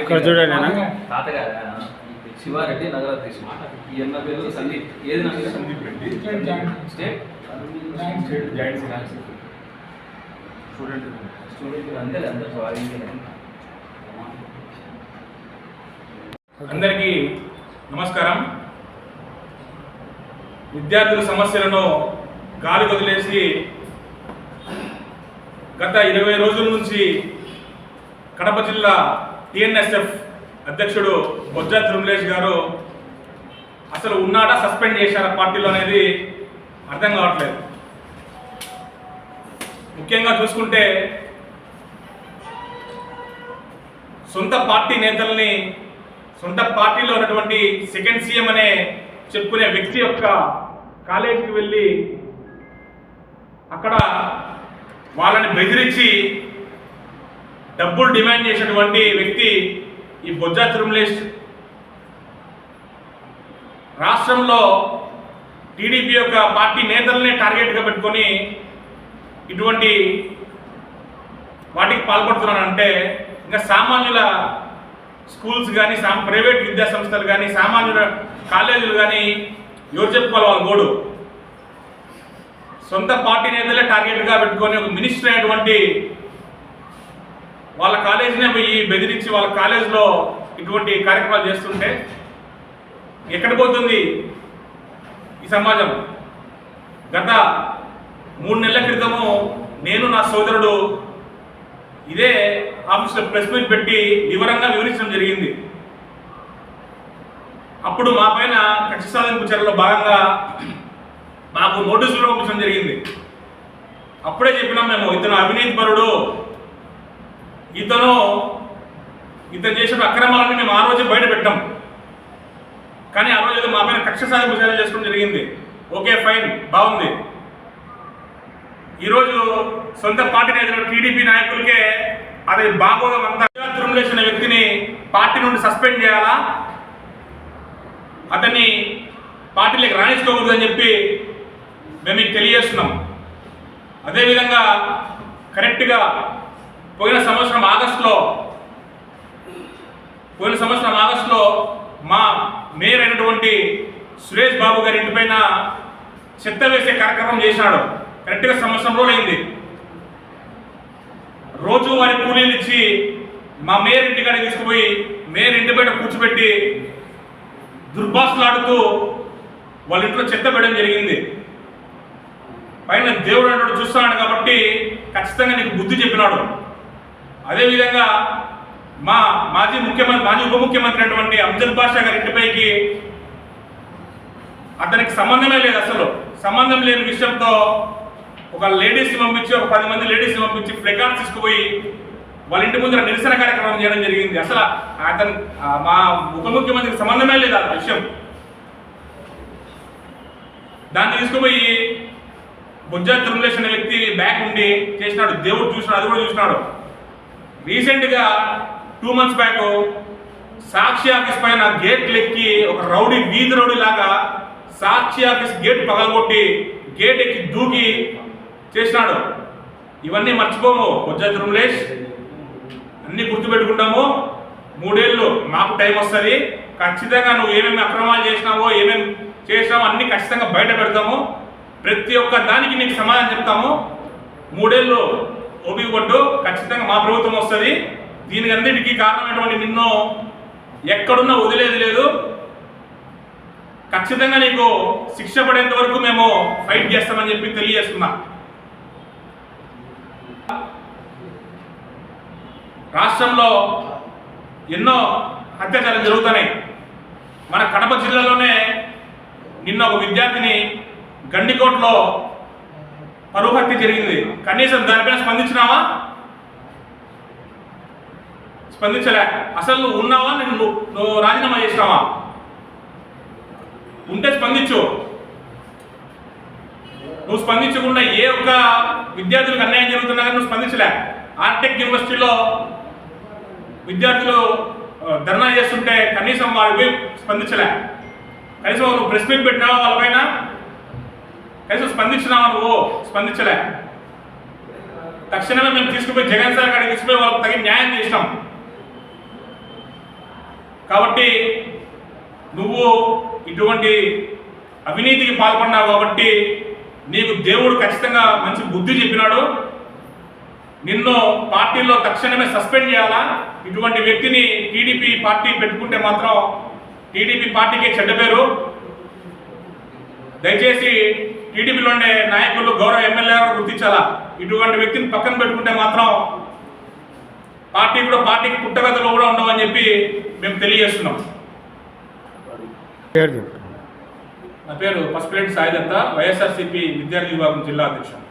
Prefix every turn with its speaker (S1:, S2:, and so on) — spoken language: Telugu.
S1: ఇక్కడ చూడండి
S2: శివారెడ్డి నగరాధీశుడు ఈ అన్న పేరు సందీప్ ఏది నా పేరు సందీప్ రెడ్డి స్టేట్ స్టూడెంట్ అంతే అందరూ సారీ
S3: అందరికీ నమస్కారం. విద్యార్థుల సమస్యలను గాలి వదిలేసి గత ఇరవై రోజుల నుంచి కడప జిల్లా టిఎన్ఎస్ఎఫ్ అధ్యక్షుడు బొజ్జా తిరుమలేష్ గారు అసలు ఉన్నాడా సస్పెండ్ చేశారా పార్టీలో అనేది అర్థం కావట్లేదు. ముఖ్యంగా చూసుకుంటే సొంత పార్టీ నేతల్ని సొంత పార్టీలో ఉన్నటువంటి సెకండ్ సీఎం అనే చెప్పుకునే వ్యక్తి యొక్క కాలేజీకి వెళ్ళి అక్కడ వాళ్ళని బెదిరించి డబ్బులు డిమాండ్ చేసినటువంటి వ్యక్తి ఈ బొజ్జా తిరుమలేష్ రాష్ట్రంలో టీడీపీ యొక్క పార్టీ నేతలనే టార్గెట్గా పెట్టుకొని ఇటువంటి వాటికి పాల్పడుతున్నానంటే ఇంకా సామాన్యుల స్కూల్స్ కానీ సా ప్రైవేట్ విద్యా సంస్థలు కానీ సామాన్యుల కాలేజీలు కానీ ఎవరు చెప్పుకోవాలి వాళ్ళ గోడు? సొంత పార్టీ నేతలే టార్గెట్గా పెట్టుకొని ఒక మినిస్టర్ అయినటువంటి వాళ్ళ కాలేజీనే పోయి బెదిరించి వాళ్ళ కాలేజీలో ఇటువంటి కార్యక్రమాలు చేస్తుంటే ఎక్కడ పోతుంది ఈ సమాజం? గత మూడు నెలల క్రితము నేను నా సోదరుడు ఇదే ఆఫీస్లో ప్రెస్ మీట్ పెట్టి వివరంగా వివరించడం జరిగింది. అప్పుడు మా పైన కక్ష సాధింపు చర్యలో భాగంగా మాకు నోటీసులు పంపించడం జరిగింది. అప్పుడే చెప్పినాం మేము ఇతను అవినీతి పరుడు ఇతను ఇతను చేసిన అక్రమాలని మేము ఆ రోజు బయట పెట్టాం. కానీ ఆ రోజు ఏదో మా పైన కక్ష సాధింపు చేసుకోవడం జరిగింది. ఓకే ఫైన్ బాగుంది. ఈరోజు సొంత పార్టీ నేతలు టీడీపీ నాయకులకే అది బాగోదం అంతా. తిరుమలేష్ వ్యక్తిని పార్టీ నుండి సస్పెండ్ చేయాలా? అతన్ని పార్టీలోకి రాణించుకోకూడదు అని చెప్పి మేము మీకు తెలియజేస్తున్నాం. అదేవిధంగా కరెక్ట్గా పోయిన సంవత్సరం ఆగస్టులో పోయిన సంవత్సరం ఆగస్టులో మా మేయర్ అయినటువంటి సురేష్ బాబు గారి ఇంటిపైన చెత్త వేసే కార్యక్రమం చేశాడు. కరెక్ట్గా సంవత్సరం రోజులైంది. అయింది రోజు వారి కూలీలు ఇచ్చి మా మేయర్ ఇంటికాడ తీసుకుపోయి మేయర్ ఇంటి బయట కూర్చోబెట్టి దుర్భాషలాడుతూ వాళ్ళ ఇంట్లో చెత్త పెట్టడం జరిగింది. పైన దేవుడు అన్నట్టు చూస్తున్నాడు కాబట్టి ఖచ్చితంగా నీకు బుద్ధి చెప్పినాడు. అదేవిధంగా మా మాజీ ముఖ్యమంత్రి మాజీ ఉప ముఖ్యమంత్రి అటువంటి అమ్జద్ బాషా గారి ఇంటిపైకి అతనికి సంబంధమే లేదు అసలు. సంబంధం లేని విషయంతో ఒక లేడీస్ పంపించి ఒక పది మంది లేడీస్ పంపించి ఫ్లెకార్డ్స్ తీసుకుపోయి వాళ్ళ ఇంటి ముందర నిరసన కార్యక్రమం చేయడం జరిగింది. అసలు అతను మా ఉప ముఖ్యమంత్రికి సంబంధమే లేదు ఆ విషయం. దాన్ని తీసుకుపోయి బుజ్జా తిరుమలేష్ అనే వ్యక్తి బ్యాక్ ఉండి చేసినాడు. దేవుడు చూసినాడు అది కూడా చూసినాడు. రీసెంట్గా two months back Sakshi office పైన గేట్ లెక్కి ఒక రౌడీ వీధి రౌడీ లాగా సాక్షి ఆఫీస్ గేట్ పగలగొట్టి గేట్ ఎక్కి దూకి చేసినాడు. ఇవన్నీ మర్చిపోము. బుజ్జా రుమలేష్ అన్ని గుర్తుపెట్టుకుంటాము. మూడేళ్ళు మాకు టైం వస్తుంది. ఖచ్చితంగా నువ్వు ఏమేమి అక్రమాలు చేసినావో ఏమేమి చేసినావో అన్ని ఖచ్చితంగా బయట పెడతాము. ప్రతి ఒక్క దానికి నీకు సమాధానం చెప్తాము. మూడేళ్ళు ఓపిక పట్టు ఖచ్చితంగా మా ప్రభుత్వం వస్తుంది. దీనికి అన్నిటికీ కారణమైనటువంటి నిన్ను ఎక్కడున్నా వదిలేది లేదు. ఖచ్చితంగా నీకు శిక్ష పడేంత వరకు మేము ఫైట్ చేస్తామని చెప్పి తెలియజేస్తున్నా. రాష్ట్రంలో ఎన్నో అత్యాచారాలు జరుగుతున్నాయి. మన కడప జిల్లాలోనే నిన్న ఒక విద్యార్థిని గండికోట్లో పరువు హత్య జరిగింది. కనీసం దానిపైన స్పందించినావా? స్పందించలే. అసలు నువ్వు ఉన్నావా? నేను నువ్వు రాజీనామా చేసినావా? ఉంటే స్పందించు. నువ్వు స్పందించకుండా ఏ ఒక్క విద్యార్థులకు అన్యాయం జరుగుతున్నా కానీ నువ్వు స్పందించలే. ఆర్టెక్ యూనివర్సిటీలో విద్యార్థులు ధర్నా చేస్తుంటే కనీసం వారి స్పందించలే. కనీసం నువ్వు ప్రెస్ మీట్ పెట్టినావా వాళ్ళపైన కనీసం స్పందించినావా నువ్వు స్పందించలే. తక్షణమే మేము తీసుకుపోయి జగన్ సార్ గారికి తీసుకుపోయి వాళ్ళకి తగిన న్యాయం చేసినాం. కాబట్టి నువ్వు ఇటువంటి అవినీతికి పాల్పడినావు కాబట్టి నీకు దేవుడు ఖచ్చితంగా మంచి బుద్ధి చెప్పినాడు. నిన్ను పార్టీలో తక్షణమే సస్పెండ్ చేయాలా? ఇటువంటి వ్యక్తిని టీడీపీ పార్టీ పెట్టుకుంటే మాత్రం టీడీపీ పార్టీకి చెడ్డ పేరు. దయచేసి టీడీపీలో ఉండే నాయకులు గౌరవ ఎమ్మెల్యే గుర్తించాలా? ఇటువంటి వ్యక్తిని పక్కన పెట్టుకుంటే మాత్రం పార్టీ కూడా పార్టీకి పుట్టగతలు కూడా ఉండవని చెప్పి మేము తెలియజేస్తున్నాం. నా పేరు పసుపులేటి సాయిదత్త వైఎస్ఆర్సీపీ విద్యార్థి విభాగం జిల్లా అధ్యక్షుడు.